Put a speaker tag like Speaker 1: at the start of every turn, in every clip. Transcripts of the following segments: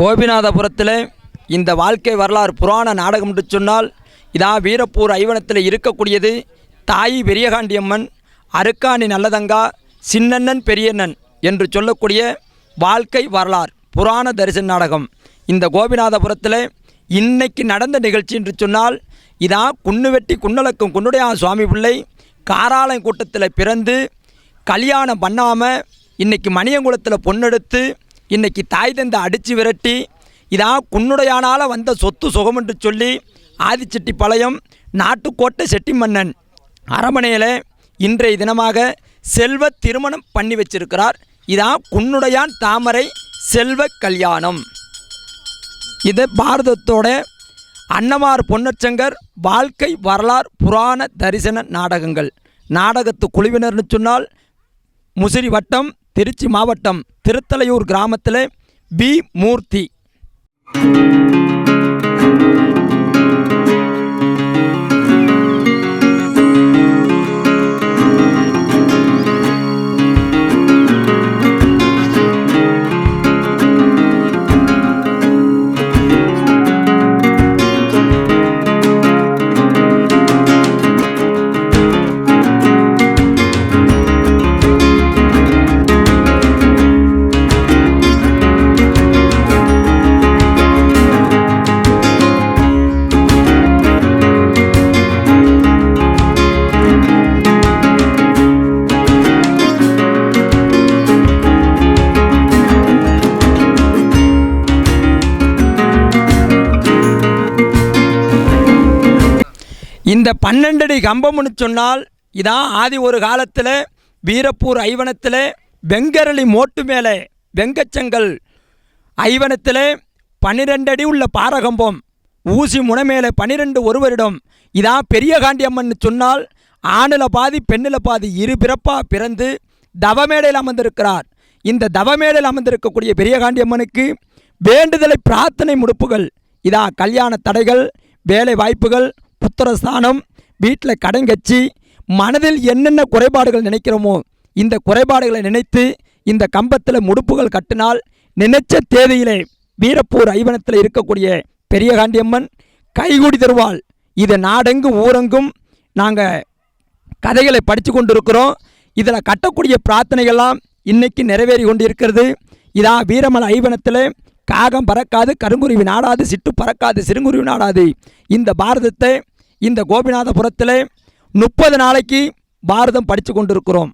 Speaker 1: கோபிநாதபுரத்தில் இந்த வாழ்க்கை வரலாறு புராண நாடகம் என்று சொன்னால் இதான் வீரப்பூர் ஐவனத்தில் இருக்கக்கூடியது தாயி பெரியகாண்டியம்மன் அருக்காணி நல்லதங்கா சின்னண்ணன் பெரியண்ணன் என்று சொல்லக்கூடிய வாழ்க்கை வரலாறு புராண தரிசன நாடகம். இந்த கோபிநாதபுரத்தில் இன்னைக்கு நடந்த நிகழ்ச்சி என்று சொன்னால் இதா குன்னுவெட்டி குன்னலக்கம் குன்னுடையா சுவாமி பிள்ளை காராளம் கூட்டத்தில் பிறந்து கல்யாணம் பண்ணாமல் இன்றைக்கி மணியங்குளத்தில் பொண்ணெடுத்து இன்னைக்கு தாய் தந்தை அடித்து விரட்டி இதான் குன்னுடையானால வந்த சொத்து சுகம் என்று சொல்லி ஆதிச்செட்டிப்பாளையம் நாட்டுக்கோட்டை செட்டி மன்னன் அரமனையில் இன்றைய தினமாக செல்வ திருமணம் பண்ணி வச்சிருக்கிறார். இதான் குன்னுடையான் தாமரை செல்வ கல்யாணம். இது பாரதத்தோட அன்னமார் பொன்னச்சங்கர் வாழ்க்கை வரலாறு புராண தரிசன நாடகங்கள். நாடகத்து குழுவினர்னு சொன்னால் முசிறி வட்டம் திருச்சி மாவட்டம் திருத்தலையூர் கிராமத்தில் பி மூர்த்தி. இந்த பன்னெண்டடி கம்பம்னு சொன்னால் இதான் ஆதி ஒரு காலத்தில் வீரப்பூர் ஐவனத்தில் வெங்கரளி மோட்டு மேலே வெங்கச்சங்கல் ஐவனத்தில் பன்னிரெண்டு அடி உள்ள பாரகம்பம் ஊசி முனை மேலே பன்னிரெண்டு ஒருவரிடம். இதான் பெரிய காண்டியம்மன் சொன்னால் ஆணில் பாதி பெண்ணில் பாதி இரு பிறப்பாக பிறந்து தவமேடையில் அமர்ந்திருக்கிறார். இந்த தவமேடையில் அமர்ந்திருக்கக்கூடிய பெரிய காண்டியம்மனுக்கு வேண்டுதலை பிரார்த்தனை முடுப்புகள் இதா கல்யாண தடைகள் வேலை வாய்ப்புகள் புத்திரஸ்தானம் வீட்டில் கடன் கட்சி மனதில் என்னென்ன குறைபாடுகள் நினைக்கிறோமோ இந்த குறைபாடுகளை நினைத்து இந்த கம்பத்தில் முடுப்புகள் கட்டினால் நினைச்ச தேதியிலே வீரப்பூர் ஐவனத்தில் இருக்கக்கூடிய பெரிய காண்டியம்மன் கைகூடி தருவாள். இது நாடெங்கு ஊரெங்கும் நாங்கள் கதைகளை படித்து கொண்டிருக்கிறோம். இதில் கட்டக்கூடிய பிரார்த்தனைகள்லாம் இன்னைக்கு நிறைவேறி கொண்டிருக்கிறது. இதான் வீரமலை ஐவனத்தில் காகம் பறக்காது கருங்குருவி நாடாது சிட்டு பறக்காது சிறுங்குருவி நாடாது. இந்த பாரதத்தை இந்த கோபிநாதபுரத்தில் முப்பது நாளைக்கு பாரதம் படித்து கொண்டிருக்கிறோம்.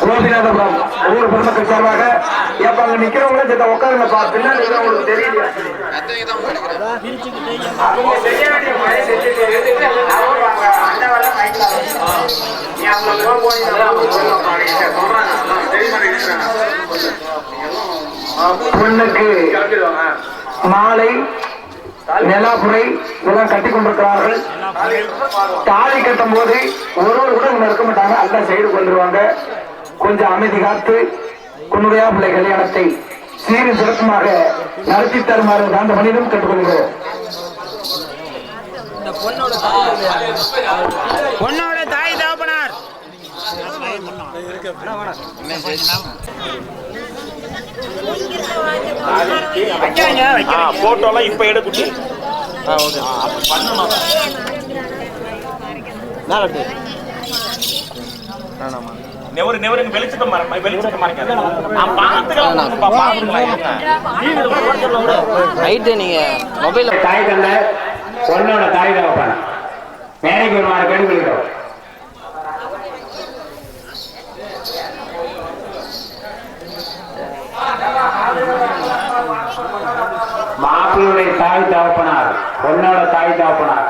Speaker 2: கோபிநாதபுரம் ஒவ்வொரு பொதுமக்கள் சார்பாக எப்ப அங்க நிக்கிறவங்கள சேர்த்த பின்னாடி உங்களுக்கு தெரியல அவங்க செய்ய வேண்டிய பணி செஞ்சுட்டு அவங்க அங்க அண்டவெல்லாம் நீ அவங்க சொல்றாங்க தெரியுமா பொண்ணுக்கு மாலை நிலாபுரை இதெல்லாம் கட்டி கொண்டிருக்கிறார்கள். தாலி கட்டும் போது ஒருவர் கூட இங்க இருக்க மாட்டாங்க. எல்லாம் சைடு கொண்டுருவாங்க. கொஞ்சம் அமைதி காத்து குன்னுடையா பிள்ளை கல்யாணத்தை சீரு சிறப்புமாக நடத்தி தருமாறு அந்த மனிதனும் கேட்டுக்கொள்கிறோம்
Speaker 3: பொண்ணோட தாய் தகப்பனார். வைக்காங்க வைக்காங்க
Speaker 4: போட்டோலாம் இப்ப எடுக்குட்டி நெவரு நெவருங்க வெளிச்சத்தை மற வெளிச்சத்தை மறைக்காது. நான் பார்த்துக்கலாம்
Speaker 5: நைட்டு நீங்க மொபைல்ல
Speaker 2: தாய் தந்த பொண்ணோட தாய் தகப்பன். மேடைக்கு வருமாறு கேட்டுக்கொள்கிறோம் மாப்பிள்ளுடைய தாய் தகப்பனார். பொண்ணோட தாய் தகப்பனார்.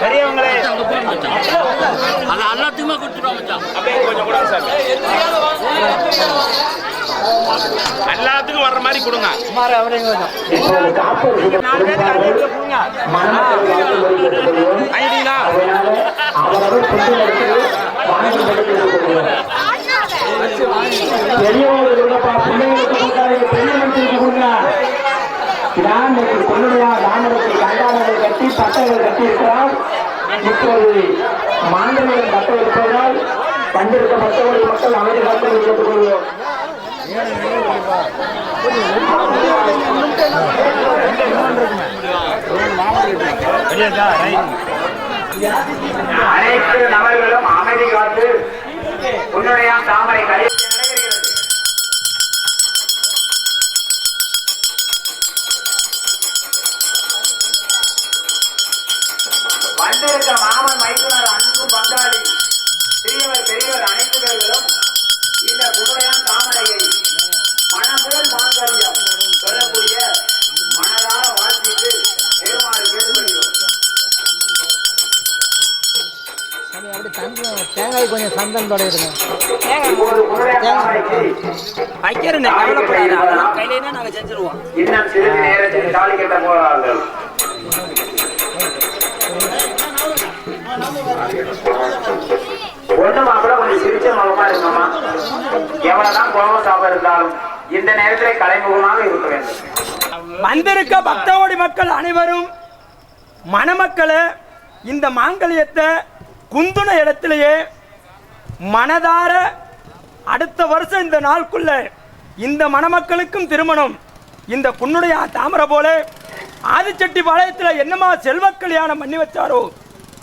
Speaker 4: பெரியவங்களே.
Speaker 5: எல்லாத்துக்குமே கொடுத்துருவோம் மச்சான்
Speaker 4: அப்படியே கொஞ்சம் கொடுங்க. சார் எல்லாத்துக்கும் வர்ற மாதிரி கொடுங்க. ஐடிங்களா
Speaker 2: அதனால அவரவர் பிள்ளைங்களுக்கு கொடுக்காதீங்க பெரிய மனுஷனுக்கு கொடுங்க. இதான் கொள்ளுடையா தாமரத்தை கட்டி கட்டி இருக்கிறார் இப்போது இருப்பதால் வந்திருக்க மக்கள் அமைதி காத்து அனைத்து நபர்களும் அமைதி காத்து உன்னுடைய தாமரை கல்யாணம் வந்திருக்க மாமன் மைத்துனர் அன்பு பங்காளி சிறியவர் பெரியவர் அனைத்து பேர்களும் இந்த குருடையான் தாமரையை மனமோல் மாங்கல்யம் சொல்லக்கூடிய மனதார வாழ்த்திட்டு பெருமாறு கேட்டுக்கொள்கிறோம்
Speaker 5: தேங்காய் கொஞ்சம்
Speaker 1: வைக்கிறேன் கவலைப்படாது. அதெல்லாம் கையிலேயே நாங்கள் செஞ்சுருவோம்.
Speaker 2: இன்னும் சிறிது நேரத்தில் தாலி கட்ட போகிறார்கள் ஒண்ணு மாப்பிள்ள கொஞ்சம் சிரிச்ச முகமா இருக்கணுமா எவ்வளவுதான் கோபம் சாப்பிட இருந்தாலும் இந்த நேரத்தில் கலைமுகமாக இருக்க வேண்டும்.
Speaker 1: வந்திருக்க பக்தோடி மக்கள் அனைவரும் மணமக்களை இந்த மாங்கல்யத்தை குந்துன இடத்திலேயே மனதார அடுத்த வருஷம் இந்த நாளுக்குள்ள இந்த மணமக்களுக்கும் திருமணம். இந்த புண்ணுடைய தாமரை போல ஆதிச்செட்டிபாளையத்தில் என்னமா செல்வ கல்யாணம் பண்ணி வச்சாரோ?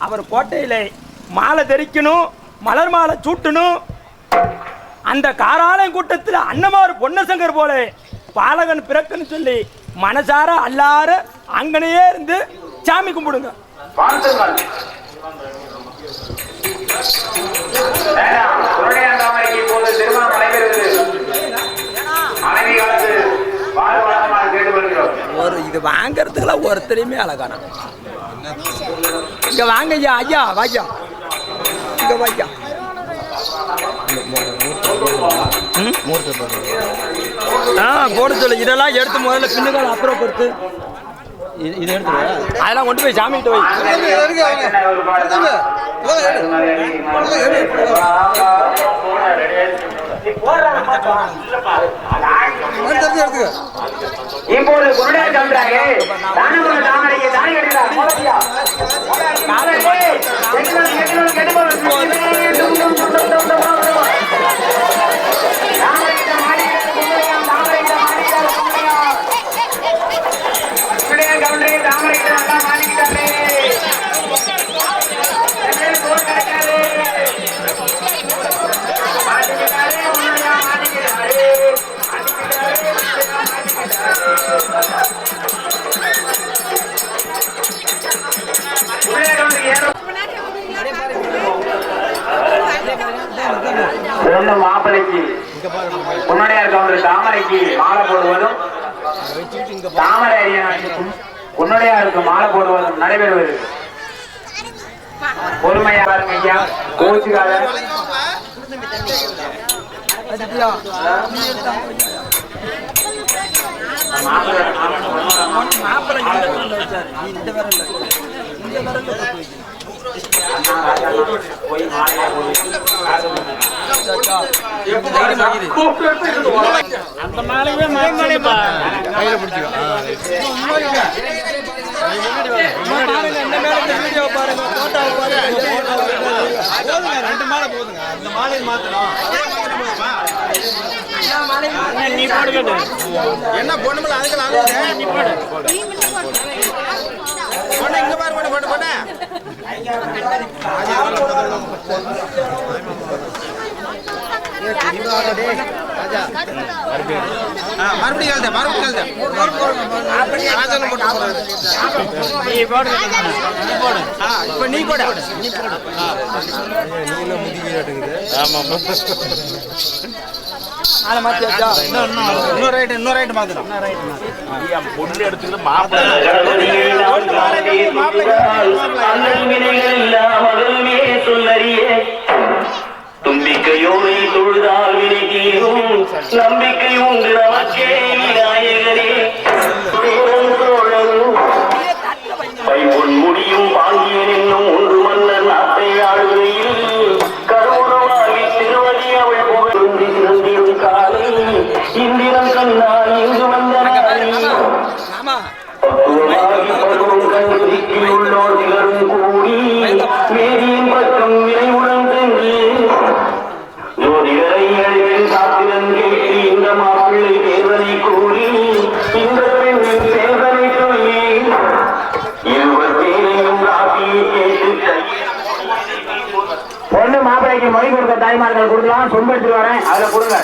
Speaker 1: அவர் கோட்டையில் மாலை தெரிக்கணும் மலர் மாலை சூட்டணும். அந்த காராலயம் கூட்டத்தில் அன்னமார் பொன்னசங்கர் போல பாலகன் பிறக்குன்னு சொல்லி மனசார அல்லார அங்கனையே இருந்து சாமி கும்பிடுங்க. ஒரு இது வாங்கறதுக்குலாம் ஒருத்தரையுமே அழகானா. இங்க வாங்க ஐயா ஐயா வாய்யா. இங்க வாய்யா. ஆ போட சொல்லு. இதெல்லாம் எடுத்து முதல்ல பின்னுக்கால அப்புறம் பொறுத்து.
Speaker 5: இது எடுத்துருவா
Speaker 1: அதெல்லாம் கொண்டு போய் சாமி கிட்ட போய்
Speaker 2: இப்போது குருடா சொல்றாரு தானகுல தாமரைக்கு தானி கட்டுகிறார் ஒண்ணு மாப்பிளைக்கு உன்னுடைய இருக்கவங்களுக்கு தாமரைக்கு மாலை போடுவதும் தாமரை அரியனாட்சிக்கும் உன்னுடைய இருக்கு மாலை போடுவதும் நடைபெறுவது. பொறுமையா பாருங்க ஐயா கோச்சுக்காத.
Speaker 3: மாப்பிள்ளை மாப்பிள்ளை இந்த விரல்ல இந்த விரல்ல அந்த மாலையே மாலையப்பா கையில பிடிச்சிக்கோ ரெண்டு மாலை போதுங்க அந்த மாலையை மாத்தணும் நீ போடுங்க
Speaker 6: என்ன பொண்ணுமில்ல அதுக்கு நாங்கள்
Speaker 3: நீ போடு.
Speaker 6: பொண்ணு இங்க பாரு பொண்ணு பொண்ணு பொண்ணு மறுபடியும் கழுத மறுபடியும் கழுத போட்டு இப்ப நீ நாலு மாத்தியாச்சா இன்னொரு ரைட் இன்னொரு ரைட் மாத்திரம்
Speaker 4: பொண்ணு எடுத்துக்கிட்டு மாப்பிள்ளை.
Speaker 7: தும்பிக்கையோடு தொழுதால் வினை தீரும் நம்பிக்கை உண்டு நமக்கே விநாயகரே.
Speaker 2: கொடுக்கலாம் சொம்பு எடுத்துட்டு வரேன். அதுல கொடுங்க.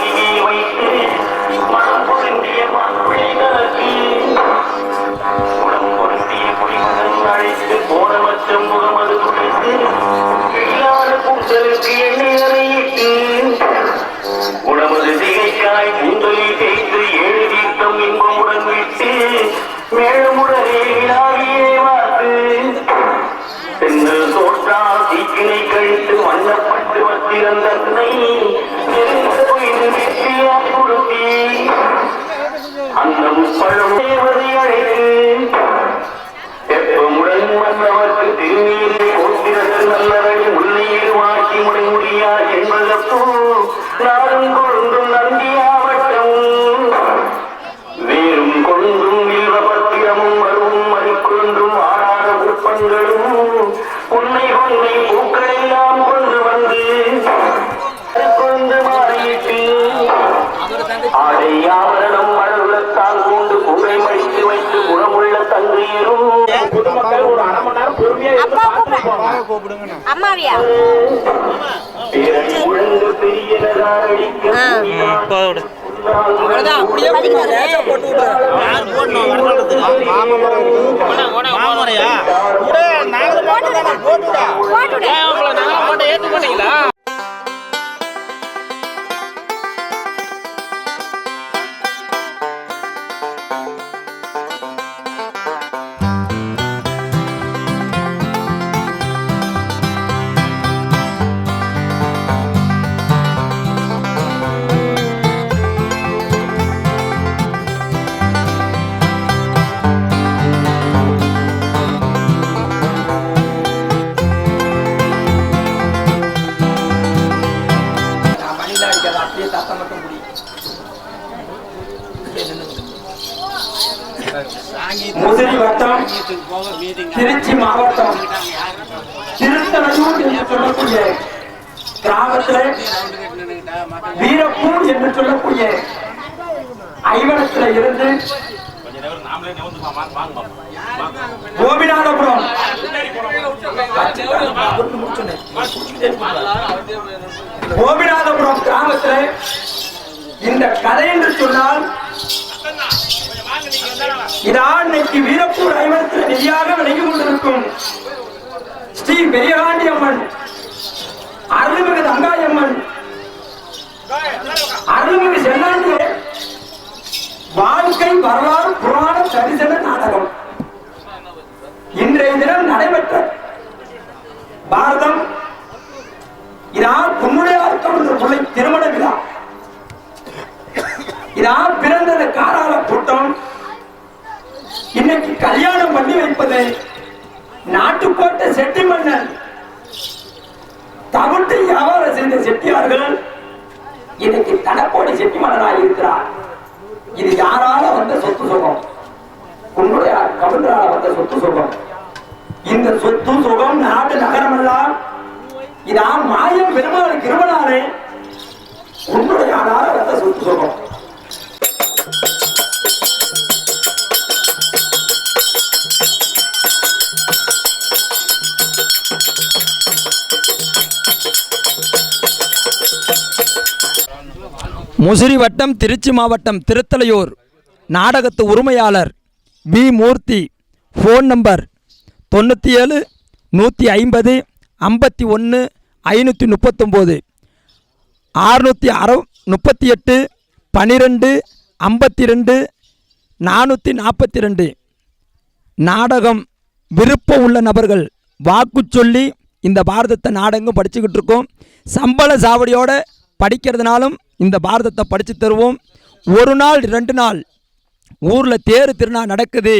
Speaker 4: Hallelujah. கூப்பிடுங்கண்ணா.
Speaker 8: அம்மாவியா?
Speaker 3: மாமரம் போட்டுடா
Speaker 2: சொல்லக்கூடிய இருந்து கோபிநாதபுரம். கோபிநாதபுரம் கிராமத்தில் இந்த கதை என்று சொன்னால் இதான் இன்னைக்கு வீரப்பூர் ஐவனத்தில் நெறியாக விளங்கி கொண்டிருக்கும் ஸ்ரீ பெரியகாண்டி அம்மன் அருள்மிகு தங்காயம்மன் அருள்மிகு செல்லாண்டு வாழ்க்கை வரலாறு புராண தரிசன நாடகம். இன்றைய தினம் நடைபெற்ற பாரதம் இதான் பொன்னுடையார்த்தம் என்ற பிள்ளை திருமண விழா. இதான் பிறந்தது காரால கூட்டம். இன்னைக்கு கல்யாணம் பண்ணி வைப்பது நாட்டுக்கோட்டை செட்டி மன்னன் தவிட்டு வியாபாரம் செய்த செட்டியார்கள் இன்னைக்கு தனக்கோடி செட்டி இருக்கிறார். இது யாரால வந்த சொத்து சுகம்? உன்னுடைய கவிழ்ந்தால வந்த சொத்து சுகம். இந்த சொத்து சுகம் நாடு நகரம் எல்லாம் இதான் மாயம் பெருமாள் கிருமனாரே உன்னுடைய ஆளால வந்த சொத்து சுகம்.
Speaker 1: முசிறி வட்டம் திருச்சி மாவட்டம் திருத்தலையூர். நாடகத்து உரிமையாளர் பி. மூர்த்தி. ஃபோன் நம்பர் தொண்ணூற்றி ஏழு நூற்றி ஐம்பது ஐம்பத்தி ஒன்று ஐநூற்றி முப்பத்தொம்போது. ஆறுநூற்றி அற முப்பத்தி எட்டு பன்னிரெண்டு ஐம்பத்தி ரெண்டு நானூற்றி நாற்பத்தி ரெண்டு. நாடகம் விருப்பம் உள்ள நபர்கள் வாக்கு சொல்லி இந்த பாரதத்தை நாடகம் படிச்சுக்கிட்டு இருக்கோம். சம்பள சாவடியோடு படிக்கிறதுனாலும் இந்த பாரதத்தை படித்து தருவோம். ஒரு நாள் ரெண்டு நாள் ஊரில் தேர் திருநாள் நடக்குது.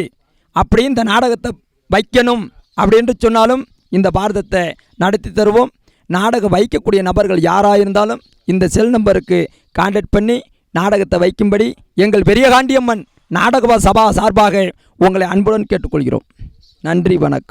Speaker 1: அப்படி இந்த நாடகத்தை வைக்கணும் அப்படின்ட்டு சொன்னாலும் இந்த பாரதத்தை நடத்தி தருவோம். நாடகம் வைக்கக்கூடிய நபர்கள் யாராக இருந்தாலும் இந்த செல் நம்பருக்கு கான்டாக்ட் பண்ணி நாடகத்தை வைக்கும்படி எங்கள் பெரியகாண்டியம்மன் நாடக சபா சார்பாக உங்களை அன்புடன் கேட்டுக்கொள்கிறோம். நன்றி வணக்கம்.